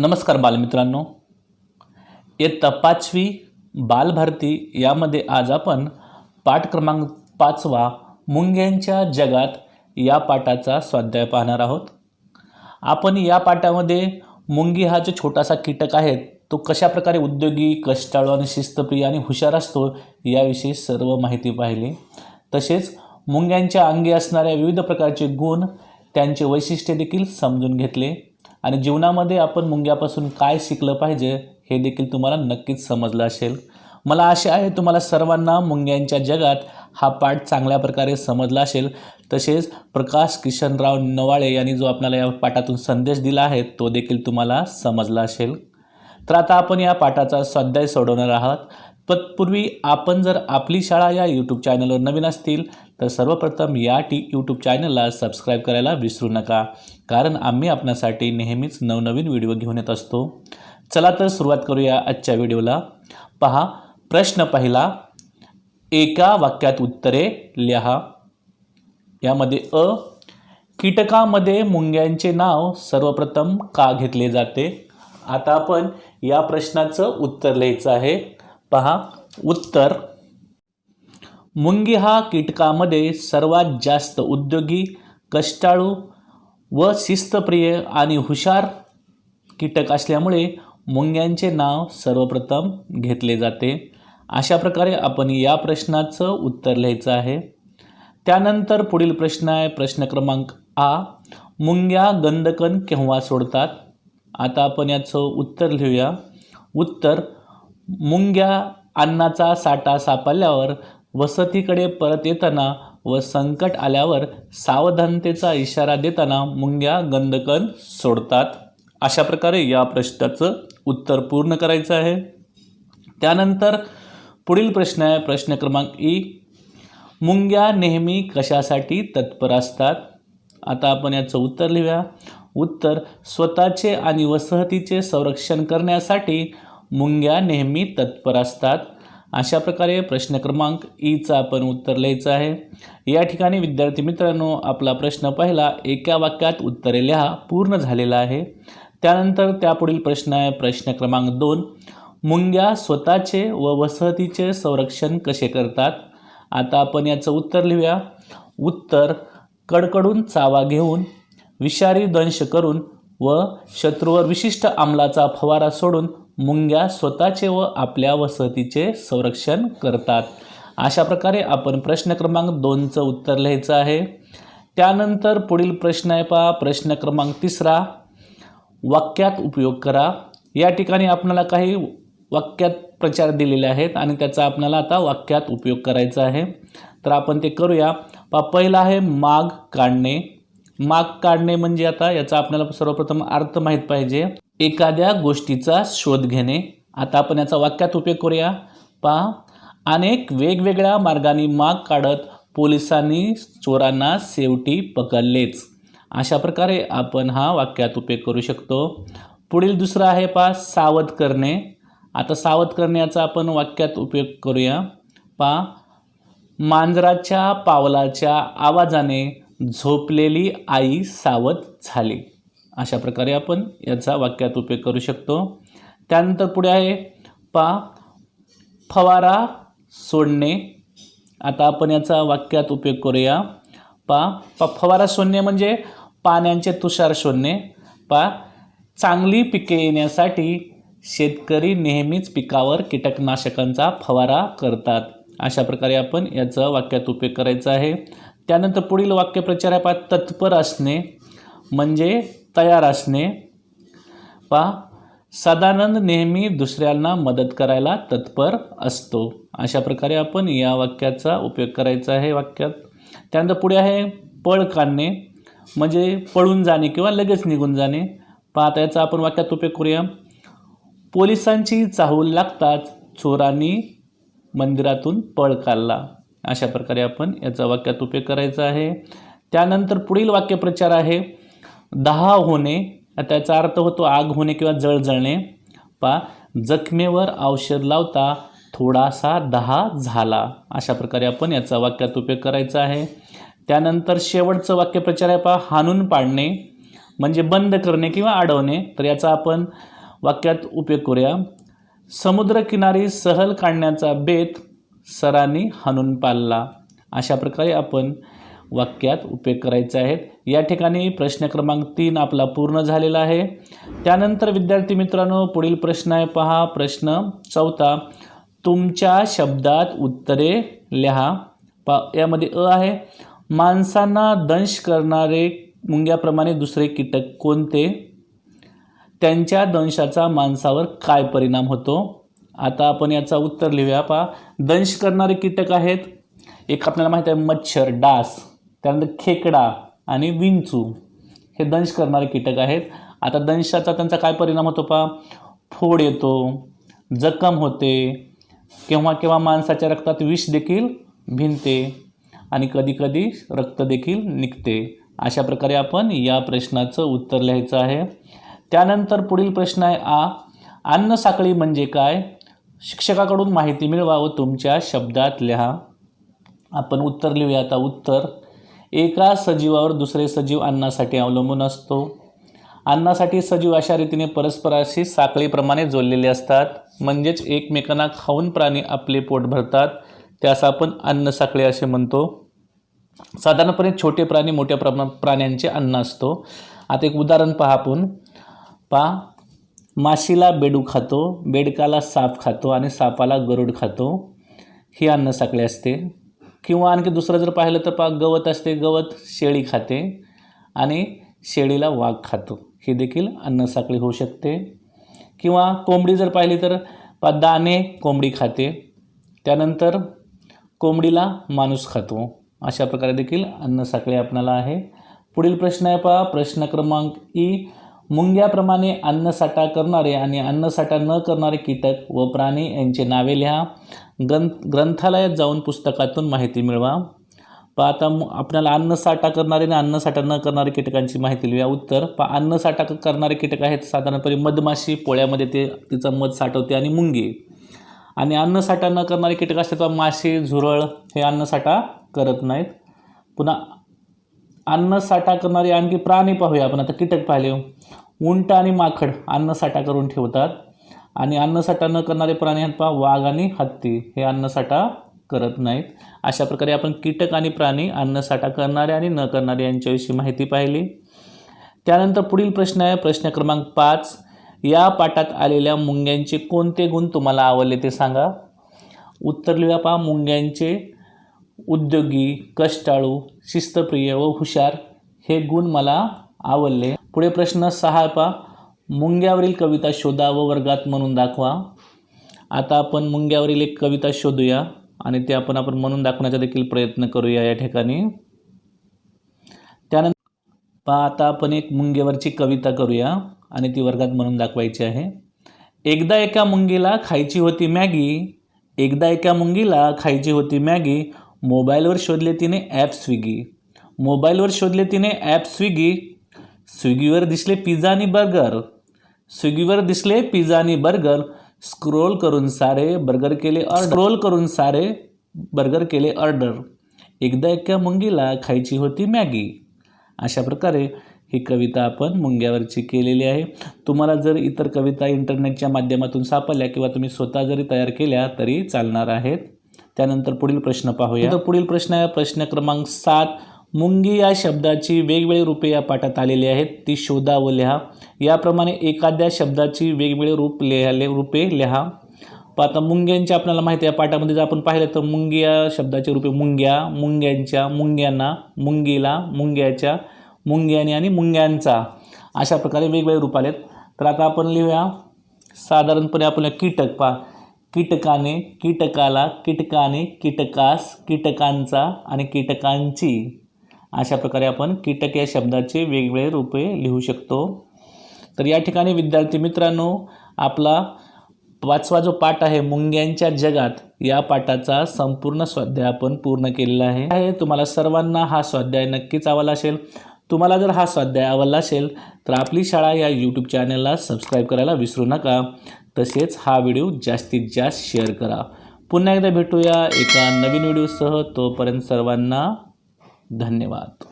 नमस्कार बालमित्रांनो. इयत्ता पाचवी बालभारती यामध्ये आज आपण पाठ क्रमांक पाचवा मुंग्यांच्या जगात या पाठाचा स्वाध्याय पाहणार आहोत. आपण या पाठामध्ये मुंगी हा जो छोटासा कीटक आहे तो कशाप्रकारे उद्योगी कष्टाळू आणि शिस्तप्रिय आणि हुशार असतो याविषयी सर्व माहिती पाहिली. तसेच मुंग्यांच्या अंगी असणाऱ्या विविध प्रकारचे गुण त्यांचे वैशिष्ट्य देखील समजून घेतले. आणि जीवनामध्ये आपण मुंग्यापासून काय शिकलं पाहिजे हे देखील तुम्हाला नक्कीच समजलं असेल. मला आशा आहे तुम्हाला सर्वांना मुंग्यांच्या जगात हा पाठ चांगल्या प्रकारे समजला असेल. तसेच प्रकाश किशनराव नवाळे यांनी जो आपल्याला या पाठातून संदेश दिला आहे तो देखील तुम्हाला समजला असेल. तर आता आपण या पाठाचा स्वाध्याय सोडवणार आहात. तत्पूर्वी आपण जर आपली शाळा या यूट्यूब चॅनलवर नवीन असतील तर सर्वप्रथम या टी यूट्यूब चॅनलला सबस्क्राईब करायला विसरू नका. कारण आम्ही आपणासाठी नेहमीच नवनवीन व्हिडिओ घेऊन येत असतो. चला तर सुरुवात करूया आजच्या व्हिडिओला पहा प्रश्न पहिला एका वाक्यात उत्तरे लिहा. यामध्ये अ कीटकामध्ये मुंग्यांचे नाव सर्वप्रथम का घेतले जाते? आता आपण या प्रश्नाचं उत्तर लिहायचं आहे. पहा उत्तर मुंगी हा कीटकामध्ये सर्वात जास्त उद्योगी कष्टाळू व शिस्तप्रिय आणि हुशार कीटक असल्यामुळे मुंग्यांचे नाव सर्वप्रथम घेतले जाते. अशा प्रकारे आपण या प्रश्नाचं उत्तर लिहायचं आहे. त्यानंतर पुढील प्रश्न आहे प्रश्न क्रमांक आ. मुंग्या गंधकन केव्हा सोडतात? आता आपण याचं उत्तर लिहूया. उत्तर मुंग्या अन्नाचा साठा सापडल्यावर वसतीकडे परत येताना व संकट आल्यावर सावधानतेचा इशारा देताना मुंग्या गंधकन सोडतात. अशा प्रकारे या प्रश्नाचं उत्तर पूर्ण करायचं आहे. त्यानंतर पुढील प्रश्न आहे प्रश्न क्रमांक ई. मुंग्या नेहमी कशासाठी तत्पर असतात? आता आपण याचं उत्तर लिहूया. उत्तर स्वतःचे आणि वसाहतीचे संरक्षण करण्यासाठी मुंग्या नेहमी तत्पर असतात. अशा प्रकारे प्रश्न क्रमांक e ईचं आपण उत्तर लिहायचं आहे. या ठिकाणी विद्यार्थी मित्रांनो आपला प्रश्न पहिला एका वाक्यात उत्तरे लिहा पूर्ण झालेला आहे. त्यानंतर त्यापुढील प्रश्न आहे प्रश्न क्रमांक दोन मुंग्या स्वतःचे व वसाहतीचे संरक्षण कसे करतात? आता आपण याचं उत्तर लिहूया. उत्तर कडकडून चावा घेऊन विषारी दंश करून व शत्रूवर विशिष्ट आमलाचा फवारा सोडून मुंग्या स्वतःचे व आपल्या वसतीचे संरक्षण करतात. अशा प्रकारे आपण प्रश्न क्रमांक दोनचं उत्तर लिहायचं आहे. त्यानंतर पुढील प्रश्न आहे पहा. प्रश्न क्रमांक तिसरा. वाक्यात उपयोग करा. या ठिकाणी आपल्याला काही वाक्यात प्रचार दिलेले आहेत आणि त्याचा आपल्याला आता वाक्यात उपयोग करायचा आहे. तर आपण ते करूया. पा पहिला आहे माग काढणे. माग काढणे म्हणजे आता याचा आपल्याला सर्वप्रथम अर्थ माहीत पाहिजे. एखाद्या गोष्टीचा शोध घेणे. आता आपण याचा वाक्यात उपयोग करूया. पहा अनेक वेगवेगळ्या मार्गाने माग काढत पोलिसांनी चोरांना शेवटी पकडलेच. अशा प्रकारे आपण हा वाक्यात उपयोग करू शकतो. पुढील दुसरं आहे पा सावध करणे. आता सावध करण्याचा आपण वाक्यात उपयोग करूया. पा मांजराच्या पावलाच्या आवाजाने झोपलेली आई सावध झाली. अशा प्रकारे आपण याचा वाक्यात उपयोग करू शकतो. त्यानंतर पुढे आहे पा फवारा सोडणे. आता आपण याचा वाक्यात उपयोग करूया. पा पा फवारा सोडणे म्हणजे पाण्याचे तुषार शोधणे पा चांगली पिके येण्यासाठी शेतकरी नेहमीच पिकावर कीटकनाशकांचा फवारा करतात. अशा प्रकारे आपण याचा वाक्यात उपयोग करायचा आहे. त्यानंतर पुढील वाक्यप्रचार आहे पा तत्पर असणे. म्हणजे तयार असणे. पा सदानंद नेहमी दुसऱ्यांना मदत करायला तत्पर असतो. अशा प्रकारे आपण या वाक्याचा उपयोग करायचा आहे वाक्यात. त्यानंतर पुढे आहे पळ काढणे म्हणजे पळून जाणे किंवा लगेच निघून जाणे. पाहता याचा आपण वाक्यात उपयोग करूया. पोलिसांची चाहूल लागताच चोरांनी मंदिरातून पळ काढला. अशा प्रकारे आपण याचा वाक्यात उपयोग करायचा आहे. त्यानंतर पुढील वाक्यप्रचार आहे. दहा होणे त्याचा अर्थ होतो आग होणे किंवा जळ जळणे. पा जखमेवर औषध लावता थोडासा दहा झाला. अशा प्रकारे आपण याचा वाक्यात उपयोग करायचा आहे. त्यानंतर शेवटचं वाक्यप्रचार आहे पा हाणून पाडणे म्हणजे बंद करणे किंवा अडवणे. तर याचा आपण वाक्यात उपयोग करूया. समुद्रकिनारी सहल काढण्याचा बेत सरांनी हाणून पाळला अशा प्रकारे आपण वाक्यात उपयोग करायचे आहेत. या ठिकाणी प्रश्न क्रमांक तीन आपला पूर्ण झालेला आहे. त्यानंतर विद्यार्थी मित्रांनो पुढील प्रश्न आहे. पहा प्रश्न चौथा. तुमच्या शब्दात उत्तरे लिहा. पा यामध्ये अ आहे. माणसांना दंश करणारे मुंग्याप्रमाणे दुसरे कीटक कोणते? त्यांच्या दंशाचा माणसावर काय परिणाम होतो? आता आपण याचा उत्तर लिहूया. पहा दंश करणारे कीटक आहेत. एक आपल्याला माहीत आहे मच्छर डास. त्यानंतर खेकडा आणि विंचू हे दंश करणारे कीटक आहेत. आता दंशाचा त्यांचा काय परिणाम होतो पहा? फोड येतो जखम होते केव्हा केव्हा माणसाच्या रक्तात विष देखील भिनते आणि कधीकधी रक्त देखील निघते. अशा प्रकारे आपण या प्रश्नाचं उत्तर लिहायचं आहे. त्यानंतर पुढील प्रश्न आहे आ अन्न साखळी म्हणजे काय? शिक्षकाकडून माहिती मिळवा व तुमच्या शब्दात लिहा. आपण उत्तर लिहूया आता उत्तर. एका सजीवावर दुसरे सजीव अन्नासाठी अवलंबून असतो. अन्नासाठी सजीव अशा रीतीने परस्पराशी साखळीप्रमाणे जोडलेले असतात. म्हणजेच एकमेकांना खाऊन प्राणी आपले पोट भरतात. त्यास आपण अन्न साखळी असे म्हणतो. साधारणपणे छोटे प्राणी मोठ्या प्रमा प्राण्यांचे अन्न असतो. आता एक उदाहरण पहा आपण. पहा. माशीला बेडू खातो बेडकाला साप खातो आणि सापाला गरुड खातो. ही अन्न साखळी असते. किंवा आणखी दुसरं जर पाहिलं तर पा गवत असते गवत शेळी खाते आणि शेळीला वाघ खातो. ही देखील अन्न साखळी होऊ शकते. किंवा कोंबडी जर पाहिली तर पा दाणे कोंबडी खाते. त्यानंतर कोंबडीला माणूस खातो. अशा प्रकारे देखील अन्न साखळी आपणाला आहे. पुढील प्रश्न आहे पहा प्रश्न क्रमांक ई. मुंग्याप्रमाणे अन्नसाठा करणारे आणि अन्नसाठा न करणारे कीटक व प्राणी यांचे नावे लिहा. ग्रंथ ग्रंथालयात जाऊन पुस्तकातून माहिती मिळवा. पहा आता आपल्याला अन्नसाठा करणारे आणि अन्नसाठा न करणारे कीटकांची माहिती लिहूया उत्तर पहा अन्नसाठा करणारे कीटक आहेत साधारणपणे मधमाशी पोळ्यामध्ये ते तिचं मध साठवते आणि मुंगी. आणि अन्नसाठा न करणारे कीटक असतात पहा माशी झुरळ हे अन्नसाठा करत नाहीत. पुन्हा अन्नसाठा करणारे आणखी प्राणी पाहूया आपण. आता कीटक पाहिले. उंट आणि माखड अन्नसाठा करून ठेवतात. आणि अन्नसाठा न करणारे प्राणी आहेत पहा वाघ आणि हत्ती. हे अन्नसाठा करत नाहीत. अशा प्रकारे आपण कीटक आणि प्राणी अन्नसाठा करणारे आणि न करणारे यांच्याविषयी माहिती पाहिली. त्यानंतर पुढील प्रश्न आहे प्रश्न क्रमांक पाच. या पाठात आलेल्या मुंग्यांचे कोणते गुण तुम्हाला आवडले ते सांगा. उत्तर लिहा पहा मुंग्यांचे उद्योगी कष्टाळू शिस्तप्रिय व हुशार हे गुण मला आवडले. पुढे प्रश्न सहा पहा. मुंग्यावरील कविता शोधा व वर्गात म्हणून दाखवा. आता आपण मुंग्यावरील एक कविता शोधूया आणि ते आपण आपण म्हणून दाखवण्याचा देखील प्रयत्न करूया या ठिकाणी. त्यानंतर पहा आता आपण एक मुंग्यावरची कविता करूया आणि ती वर्गात म्हणून दाखवायची आहे. एकदा एका मुंगीला खायची होती मॅगी एकदा एका मुंगीला खायची होती मॅगी मोबाईलवर शोधले तिने ॲप स्विगी मोबाईलवर शोधले तिने ॲप स्विगी स्विगीवर दिसले पिझ्झा आणि बर्गर स्विगीवर दिसले पिझ्झा आणि बर्गर. स्क्रोल करून सारे बर्गर केले ऑर्डर स्क्रोल करून सारे बर्गर केले ऑर्डर एकदा एका मुंगीला खायची होती मॅगी. अशा प्रकारे ही कविता आपण मुंग्यावरची केलेली आहे. तुम्हाला जर इतर कविता इंटरनेटच्या माध्यमातून सापडल्या किंवा तुम्ही स्वतः जरी तयार केल्या तरी चालणार आहेत. त्यानंतर पुढील प्रश्न पाहूया. तर पुढील प्रश्न आहे प्रश्न क्रमांक सात. मुंगी या शब्दाची वेगवेगळी रूपे या पाठात आलेली आहेत. ती शोधा व लिहा. याप्रमाणे एखाद्या शब्दाची वेगवेगळे रूप लिहाले रूपे लिहा. आता मुंग्यांची आपल्याला माहिती आहे. पाठामध्ये जर आपण पाहिलं तर मुंगी या शब्दाचे रूपे मुंग्या मुंग्यांच्या मुंग्यांना मुंगीला मुंग्याच्या मुंग्याने आणि मुंग्यांचा अशा प्रकारे वेगवेगळे रूप आलेत. तर आता आपण लिहूया. साधारणपणे आपल्याला कीटक. पा कीटकाने कीटकाला कीटकाने कीटकास कीटकांचा आणि कीटकांची. अशा प्रकारे आपण कीटक या शब्दाचे वेगवेगळे रूपे लिहू शकतो. तर या ठिकाणी विद्यार्थी मित्रांनो आपला पाचवा जो पाठ आहे मुंग्यांच्या जगात या पाठाचा संपूर्ण स्वाध्याय आपण पूर्ण केलेला आहे. तुम्हाला सर्वांना हा स्वाध्याय नक्कीच आवडला असेल. तुम्हाला जर हा स्वाध्याय आवडला असेल तर आपली शाळा या यूट्यूब चॅनलला सबस्क्राईब करायला विसरू नका. तसेच हा व्हिडिओ जास्तीत जास्त शेअर करा. पुन्हा एकदा भेटूया एका नवीन व्हिडिओसह. तोपर्यंत सर्वांना धन्यवाद.